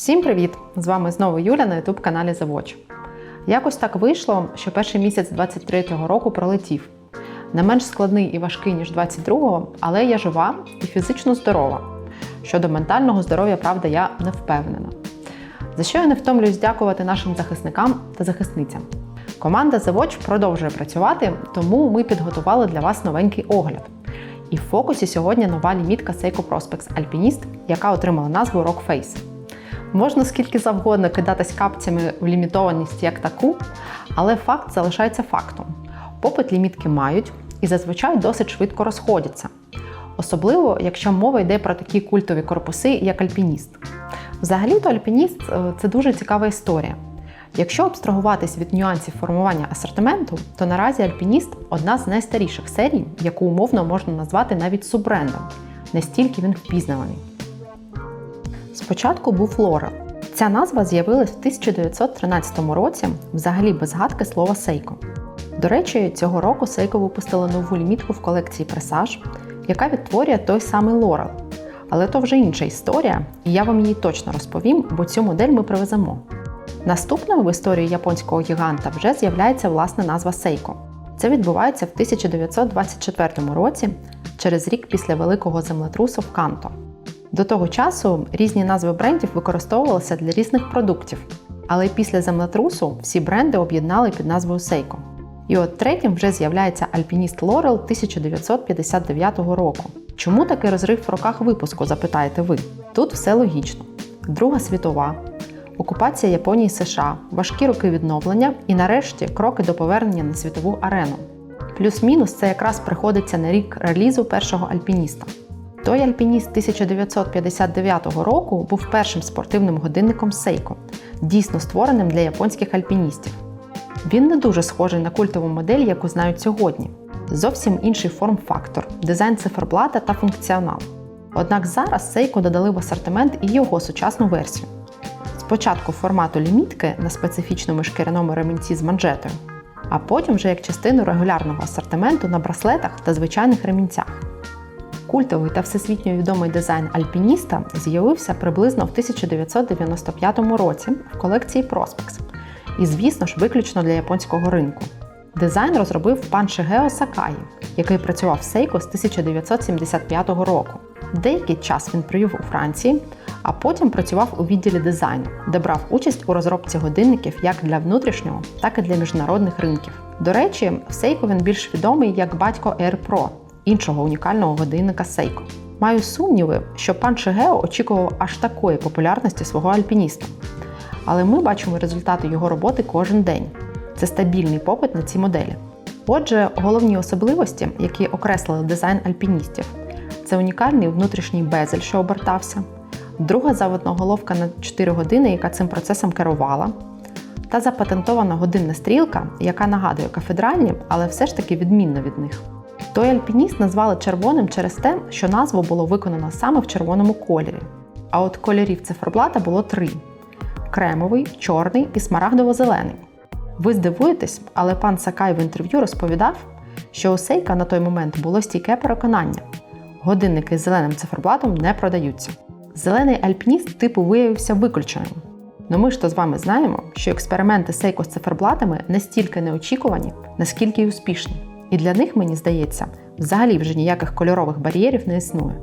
Всім привіт! З вами знову Юля на youtube каналі Завоч. Якось так вийшло, що перший місяць 23-го року пролетів. Не менш складний і важкий, ніж 22-го, але я жива і фізично здорова. Щодо ментального здоров'я, правда, я не впевнена. За що я не втомлююсь дякувати нашим захисникам та захисницям. Команда The Watch продовжує працювати, тому ми підготували для вас новенький огляд. І в фокусі сьогодні нова лімітка Seiko Prospex Alpinist, яка отримала назву Rock Face. Можна скільки завгодно кидатись капцями в лімітованість як таку, але факт залишається фактом. Попит лімітки мають і зазвичай досить швидко розходяться. Особливо, якщо мова йде про такі культові корпуси, як альпініст. Взагалі-то альпініст е, це дуже цікава історія. Якщо абстрагуватись від нюансів формування асортименту, то наразі альпініст одна з найстаріших серій, яку умовно можна назвати навіть суббрендом. Настільки він впізнаваний. Спочатку був Лорел. Ця назва з'явилась в 1913 році, взагалі без згадки слова Сейко. До речі, цього року Сейко випустила нову лімітку в колекції Пресаж, яка відтворює той самий Лорел. Але то вже інша історія, і я вам її точно розповім, бо цю модель ми привеземо. Наступною в історії японського гіганта вже з'являється власна назва Сейко. Це відбувається в 1924 році, через рік після великого землетрусу в Канто. До того часу різні назви брендів використовувалися для різних продуктів, але після землетрусу всі бренди об'єднали під назвою Seiko. І от третім вже з'являється альпініст Laurel 1959 року. Чому такий розрив в роках випуску, запитаєте ви? Тут все логічно. Друга світова, окупація Японії США, важкі роки відновлення і нарешті кроки до повернення на світову арену. Плюс-мінус це якраз приходиться на рік релізу першого альпініста. Той альпініст 1959 року був першим спортивним годинником Seiko, дійсно створеним для японських альпіністів. Він не дуже схожий на культову модель, яку знають сьогодні. Зовсім інший форм-фактор, дизайн циферблата та функціонал. Однак зараз Seiko додали в асортимент і його сучасну версію. Спочатку формату лімітки на специфічному шкіряному ремінці з манжетою, а потім вже як частину регулярного асортименту на браслетах та звичайних ремінцях. Культовий та всесвітньо відомий дизайн альпініста з'явився приблизно в 1995 році в колекції Prospex. І, звісно ж, виключно для японського ринку. Дизайн розробив пан Шигео Сакаї, який працював в Seiko з 1975 року. Деякий час він провів у Франції, а потім працював у відділі дизайну, де брав участь у розробці годинників як для внутрішнього, так і для міжнародних ринків. До речі, в Seiko він більш відомий як батько Air Pro, іншого унікального годинника Seiko. Маю сумніви, що пан Шигео очікував аж такої популярності свого альпініста. Але ми бачимо результати його роботи кожен день. Це стабільний попит на ці моделі. Отже, головні особливості, які окреслили дизайн альпіністів, це унікальний внутрішній безель, що обертався, друга заводна головка на 4 години, яка цим процесом керувала, та запатентована годинна стрілка, яка нагадує кафедральні, але все ж таки відмінна від них. Той альпініст назвали червоним через те, що назву було виконано саме в червоному кольорі. А от кольорів циферблата було три: кремовий, чорний і смарагдово-зелений. Ви здивуєтесь, але пан Сакай в інтерв'ю розповідав, що у Сейка на той момент було стійке переконання: годинники з зеленим циферблатом не продаються. Зелений альпініст типу виявився виключеним. Но ми ж то з вами знаємо, що експерименти Сейко з циферблатами настільки неочікувані, наскільки й успішні. І для них, мені здається, взагалі вже ніяких кольорових бар'єрів не існує.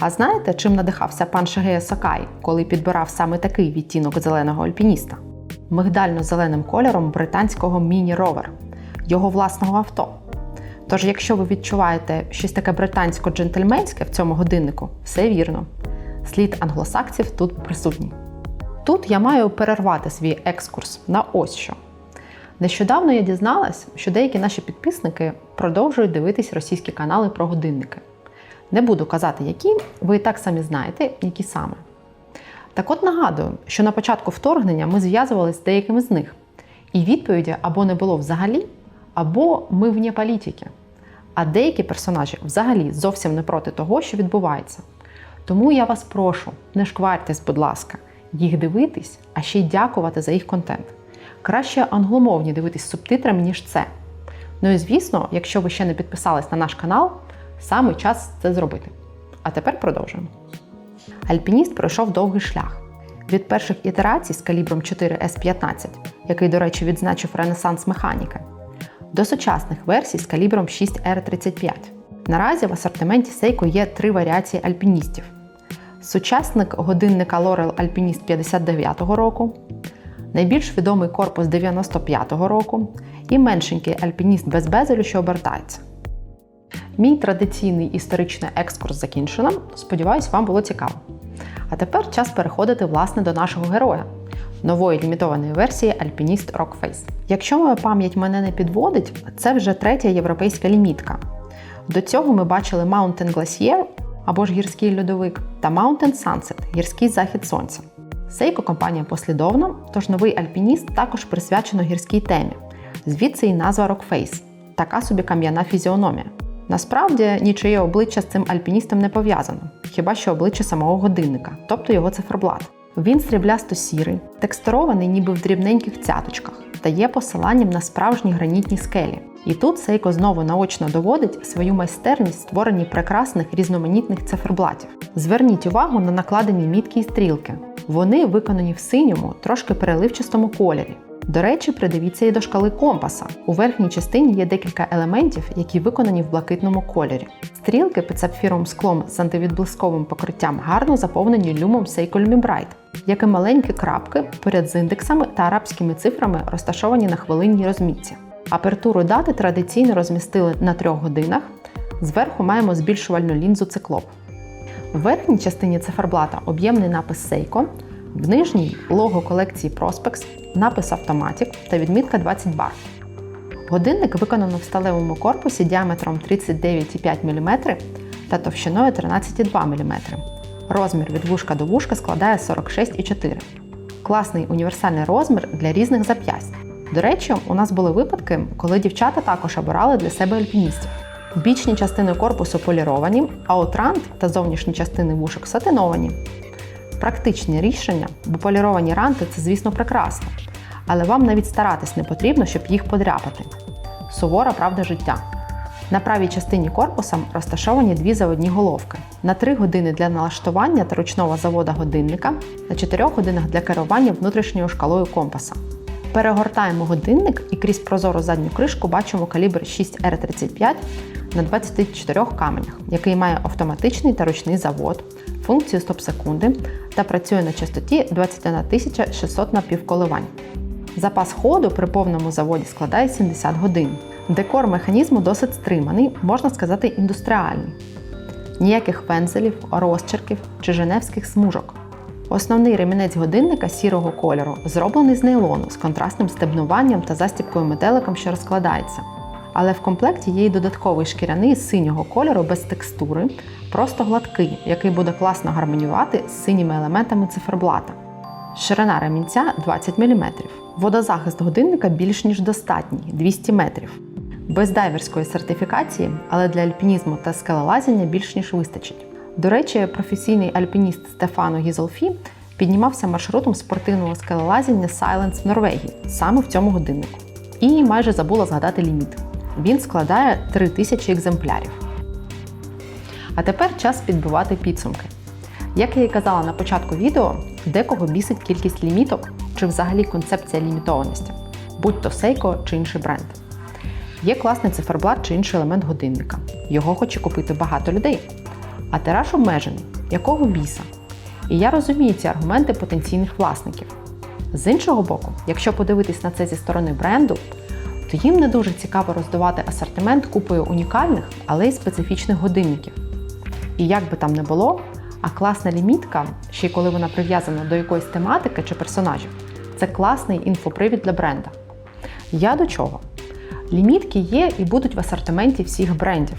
А знаєте, чим надихався пан Шагея Сакай, коли підбирав саме такий відтінок зеленого альпініста? Мигдально-зеленим кольором британського міні-ровер, його власного авто. Тож, якщо ви відчуваєте щось таке британсько-джентльменське в цьому годиннику, все вірно. Слід англосаксів тут присутній. Тут я маю перервати свій екскурс на ось що. Нещодавно я дізналась, що деякі наші підписники продовжують дивитись російські канали про годинники. Не буду казати, які, ви і так самі знаєте, які саме. Так от нагадую, що на початку вторгнення ми зв'язувалися з деякими з них, і відповіді або не було взагалі, або ми вне політики. А деякі персонажі взагалі зовсім не проти того, що відбувається. Тому я вас прошу, не шквартесь, будь ласка, їх дивитись, а ще й дякувати за їх контент. Краще англомовні дивитись з субтитрами, ніж це. Ну і звісно, якщо ви ще не підписались на наш канал, саме час це зробити. А тепер продовжуємо. Альпініст пройшов довгий шлях. Від перших ітерацій з калібром 4S15, який, до речі, відзначив ренесанс механіки, до сучасних версій з калібром 6R35. Наразі в асортименті Seiko є три варіації альпіністів: сучасник годинника L'Oreal Alpinist 59-го року, найбільш відомий корпус 95-го року і меншенький альпініст без безелю, що обертається. Мій традиційний історичний екскурс закінчено. Сподіваюсь, вам було цікаво. А тепер час переходити власне до нашого героя нової лімітованої версії Alpinist Rockface. Якщо моя пам'ять мене не підводить, це вже третя європейська лімітка. До цього ми бачили Mountain Glacier або ж гірський льодовик та Mountain Sunset гірський захід сонця. Seiko компанія послідовна, тож новий альпініст також присвячено гірській темі. Звідси і назва Rockface така собі кам'яна фізіономія. Насправді нічиє обличчя з цим альпіністом не пов'язано, хіба що обличчя самого годинника, тобто його циферблат. Він сріблясто сірий, текстурований ніби в дрібненьких цяточках, та є посиланням на справжні гранітні скелі. І тут Сейко знову наочно доводить свою майстерність створенні прекрасних різноманітних циферблатів. Зверніть увагу на накладені мітки і стрілки. Вони виконані в синьому, трошки переливчастому кольорі. До речі, придивіться і до шкали компаса. У верхній частині є декілька елементів, які виконані в блакитному кольорі. Стрілки під сапфіровим склом з антивідблисковим покриттям гарно заповнені люмом Seiko Lumibrite, як і маленькі крапки поряд з індексами та арабськими цифрами, розташовані на хвилинній розмітці. Апертуру дати традиційно розмістили на трьох годинах. Зверху маємо збільшувальну лінзу циклоп. В верхній частині циферблата об'ємний напис Seiko, в нижній лого колекції Prospex, напис Automatic та відмітка 20 бар. Годинник виконано в сталевому корпусі діаметром 39,5 мм та товщиною 13,2 мм. Розмір від вушка до вушка складає 46,4 Класний універсальний розмір для різних зап'ясть. До речі, у нас були випадки, коли дівчата також обирали для себе альпіністів. Бічні частини корпусу поліровані, а от рант та зовнішні частини вушок сатиновані. Практичні рішення, бо поліровані ранти це, звісно, прекрасно. Але вам навіть старатись не потрібно, щоб їх подряпати. Сувора правда життя. На правій частині корпуса розташовані дві заводні головки. На 3 години для налаштування та ручного завода годинника, на 4 годинах для керування внутрішньою шкалою компаса. Перегортаємо годинник і крізь прозору задню кришку бачимо калібр 6R35 на 24 каменях, який має автоматичний та ручний завод, функцію стоп-секунди та працює на частоті 21 600 напівколивань. Запас ходу при повному заводі складає 70 годин. Декор механізму досить стриманий, можна сказати, індустріальний. Ніяких пензелів, розчерків чи женевських смужок. Основний ремінець годинника сірого кольору зроблений з нейлону з контрастним стебнуванням та застібкою метеликом, що розкладається. Але в комплекті є й додатковий шкіряний синього кольору без текстури, просто гладкий, який буде класно гармонювати з синіми елементами циферблата. Ширина ремінця 20 мм. Водозахист годинника більш ніж достатній 200 метрів. Без дайверської сертифікації, але для альпінізму та скелелазіння більш ніж вистачить. До речі, професійний альпініст Стефано Гізолфі піднімався маршрутом спортивного скелелазіння Silence в Норвегії, саме в цьому годиннику. І майже забула згадати ліміт. Він складає 3000 екземплярів. А тепер час підбивати підсумки. Як я і казала на початку відео, декого бісить кількість ліміток чи взагалі концепція лімітованості, будь то Seiko чи інший бренд. Є класний циферблат чи інший елемент годинника. Його хоче купити багато людей. А тираж обмежений. Якого біса? І я розумію ці аргументи потенційних власників. З іншого боку, якщо подивитись на це зі сторони бренду, то їм не дуже цікаво роздавати асортимент купою унікальних, але й специфічних годинників. І як би там не було, а класна лімітка, ще й коли вона прив'язана до якоїсь тематики чи персонажів, це класний інфопривід для бренда. Я до чого? Лімітки є і будуть в асортименті всіх брендів.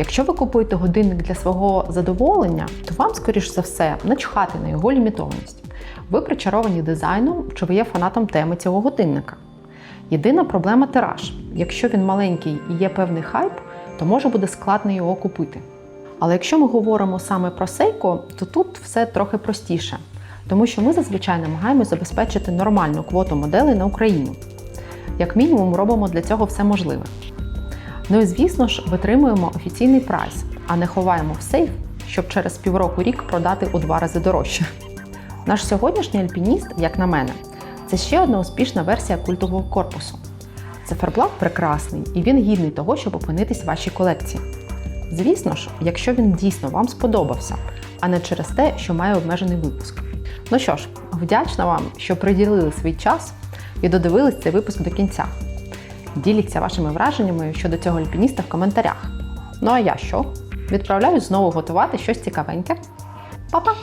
Якщо ви купуєте годинник для свого задоволення, то вам, скоріш за все, начхати на його лімітованість. Ви причаровані дизайном, чи ви є фанатом теми цього годинника. Єдина проблема тираж. Якщо він маленький і є певний хайп, то може буде складно його купити. Але якщо ми говоримо саме про Seiko, то тут все трохи простіше, тому що ми зазвичай намагаємося забезпечити нормальну квоту моделей на Україну. Як мінімум, робимо для цього все можливе. Ну і звісно ж, витримуємо офіційний прайс, а не ховаємо в сейф, щоб через півроку рік продати у два рази дорожче. Наш сьогоднішній альпініст, як на мене, це ще одна успішна версія культового корпусу. Циферблат прекрасний і він гідний того, щоб опинитись в вашій колекції. Звісно ж, якщо він дійсно вам сподобався, а не через те, що має обмежений випуск. Ну що ж, вдячна вам, що приділили свій час і додивились цей випуск до кінця. Діліться вашими враженнями щодо цього альпініста в коментарях. Ну а я що? Відправляюсь знову готувати щось цікавеньке. Па-па!